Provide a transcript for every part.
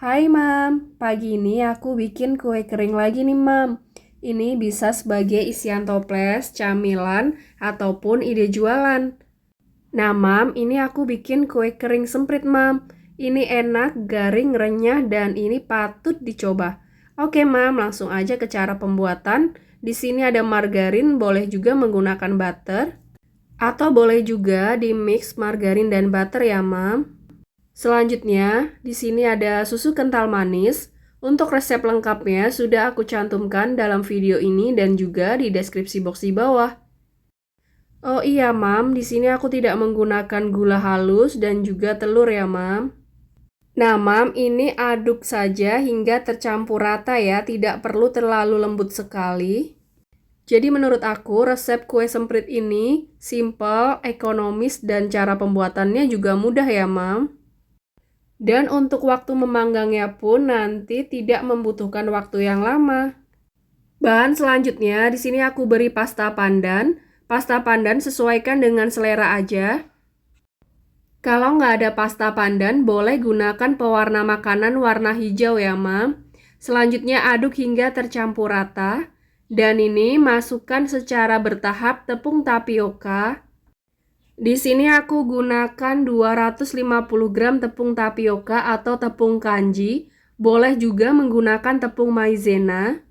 Hai Mam, pagi ini aku bikin kue kering lagi nih Mam. Ini bisa sebagai isian toples, camilan, ataupun ide jualan. Nah Mam, ini aku bikin kue kering semprit Mam. Ini enak, garing, renyah, dan ini patut dicoba. Oke Mam, langsung aja ke cara pembuatan. Di sini ada margarin, boleh juga menggunakan butter. Atau boleh juga di mix margarin dan butter ya Mam. Selanjutnya, di sini ada susu kental manis. Untuk resep lengkapnya sudah aku cantumkan dalam video ini dan juga di deskripsi box di bawah. Oh iya, Mam, di sini aku tidak menggunakan gula halus dan juga telur ya, Mam. Nah, Mam, ini aduk saja hingga tercampur rata ya, tidak perlu terlalu lembut sekali. Jadi menurut aku resep kue semprit ini simple, ekonomis, dan cara pembuatannya juga mudah ya, Mam. Dan untuk waktu memanggangnya pun nanti tidak membutuhkan waktu yang lama. Bahan selanjutnya di sini aku beri pasta pandan. Pasta pandan sesuaikan dengan selera aja. Kalau nggak ada pasta pandan, boleh gunakan pewarna makanan warna hijau ya, Mam. Selanjutnya aduk hingga tercampur rata. Dan ini masukkan secara bertahap tepung tapioka, di sini aku gunakan 250 gram tepung tapioka atau tepung kanji. Boleh juga menggunakan tepung maizena.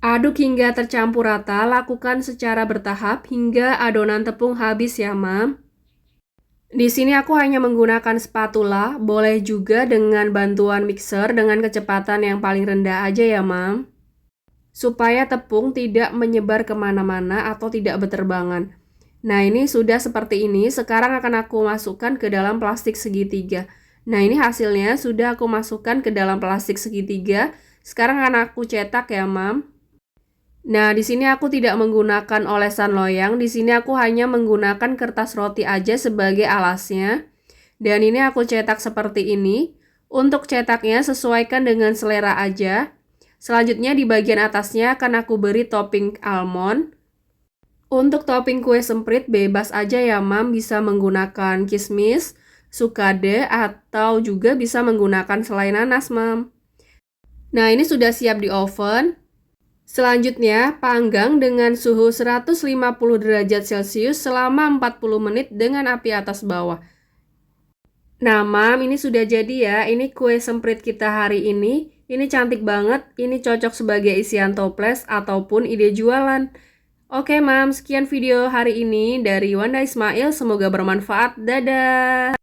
Aduk hingga tercampur rata, lakukan secara bertahap hingga adonan tepung habis ya, Mam. Di sini aku hanya menggunakan spatula, boleh juga dengan bantuan mixer dengan kecepatan yang paling rendah aja ya, Mam. Supaya tepung tidak menyebar ke mana-mana atau tidak berterbangan. Nah, ini sudah seperti ini. Sekarang akan aku masukkan ke dalam plastik segitiga. Nah, ini hasilnya sudah aku masukkan ke dalam plastik segitiga. Sekarang akan aku cetak ya, Mam. Nah, di sini aku tidak menggunakan olesan loyang. Di sini aku hanya menggunakan kertas roti aja sebagai alasnya. Dan ini aku cetak seperti ini. Untuk cetaknya sesuaikan dengan selera aja. Selanjutnya di bagian atasnya akan aku beri topping almond. Untuk topping kue semprit bebas aja ya mam, bisa menggunakan kismis, sukade, atau juga bisa menggunakan selai nanas mam. Nah ini sudah siap di oven. Selanjutnya, panggang dengan suhu 150 derajat celcius selama 40 menit dengan api atas bawah. Nah, Mam, ini sudah jadi ya. Ini kue semprit kita hari ini. Ini cantik banget. Ini cocok sebagai isian toples ataupun ide jualan. Oke, Mam, sekian video hari ini dari Wanda Ismail. Semoga bermanfaat. Dadah.